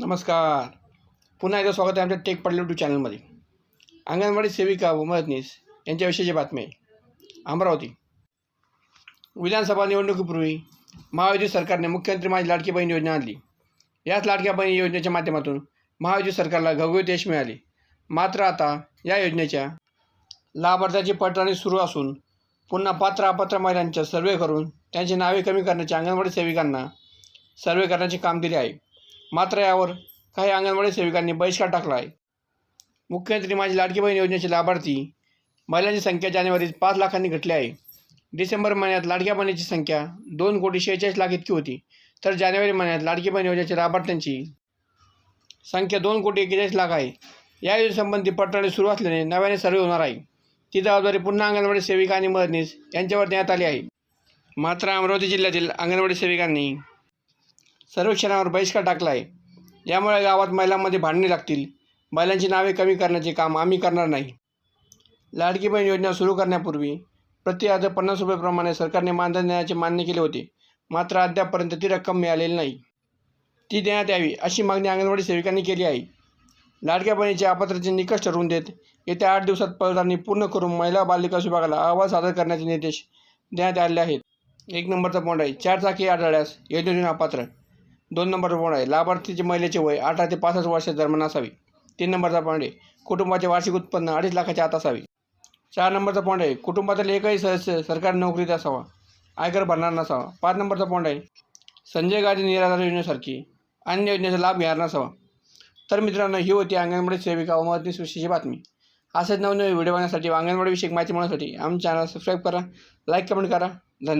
नमस्कार. पुन्हा एकदा स्वागत आहे आमच्या टेक पडले टू चॅनलमध्ये अंगणवाडी सेविका व मदतनीस यांच्याविषयीची बातमी आहे अमरावती. विधानसभा निवडणुकीपूर्वी महायुती सरकारने मुख्यमंत्री माझी लाडकी बहीण योजना आणली. याच लाडक्या बहीण योजनेच्या माध्यमातून महायुती सरकारला घवघवीत यश मिळाले. मात्र आता या योजनेच्या लाभार्थ्याची पडताळणी सुरू असून पुन्हा पात्र अपात्र महिलांच्या सर्वे करून त्यांची नावे कमी करण्याच्या अंगणवाडी सेविकांना सर्वे करण्याचे काम दिले आहे. मात्र यावर काही अंगणवाडी सेविकांनी बहिष्कार टाकला आहे मुख्यमंत्री माझी लाडकी बहीण योजनेचे लाभार्थी महिलांची संख्या जानेवारीत पाच लाखांनी घटली आहे. डिसेंबर महिन्यात लाडक्या बहिणीची संख्या दोन कोटी शेहेचाळीस लाख इतकी होती. तर जानेवारी महिन्यात लाडकी बहीण योजनेच्या लाभार्थ्यांची संख्या दोन कोटी एक्केचाळीस लाख आहे. या योजनेसंबंधी पडताळणी सुरू असल्याने नव्याने सर्वे होणार आहे. ती जबाबदारी पुन्हा अंगणवाडी सेविका आणि मदतनीस यांच्यावर देण्यात आली आहे. मात्र अमरावती जिल्ह्यातील अंगणवाडी सेविकांनी सर्वेक्षणावर बहिष्कार टाकला आहे यामुळे गावात महिलांमध्ये भांडणे लागतील. महिलांची नावे कमी करण्याचे काम आम्ही करणार नाही. लाडकी बहीण योजना सुरू करण्यापूर्वी प्रति अर्ज पन्नास रुपयेप्रमाणे सरकारने मानधन देण्याचे मान्य केले होते. मात्र अद्यापपर्यंत ती रक्कम मिळालेली नाही. ती देण्यात यावी अशी मागणी अंगणवाडी सेविकांनी केली आहे. लाडक्या बहिणीचे अपात्रतेचे निकष ठरवून देत येत्या आठ दिवसात पडताळणी पूर्ण करून महिला बालविकास विभागाला अहवाल सादर करण्याचे निर्देश देण्यात आले आहेत. एक नंबरचा पॉईंट आहे चार चाकी आढळल्यास योजनेतून अपात्र. दोन नंबरचा पॉईंट आहे. लाभार्थीचे महिलेचे वय अठरा ते पासष्ट वर्षा दरम्यान असावे. तीन नंबरचा पॉईंट आहे कुटुंबाचे वार्षिक उत्पन्न अडीच लाखाच्या आत असावे. चार नंबरचा पॉईंट आहे कुटुंबातील एकही सदस्य सरकारी नोकरीत असावा आयकर भरणार नसावा. पाच नंबरचा पॉईंट आहे संजय गांधी निराधार योजनेसारखी अन्य योजनेचा लाभ घेणार नसावा. तर मित्रांनो ही होती अंगणवाडी सेविका व मदतनीस विषयीची बातमी. असेच नवनवीन व्हिडिओ बघण्यासाठी व माहिती मिळवण्यासाठी आमच्या चॅनल सबस्क्राईब करा लाईक कमेंट करा. धन्यवाद.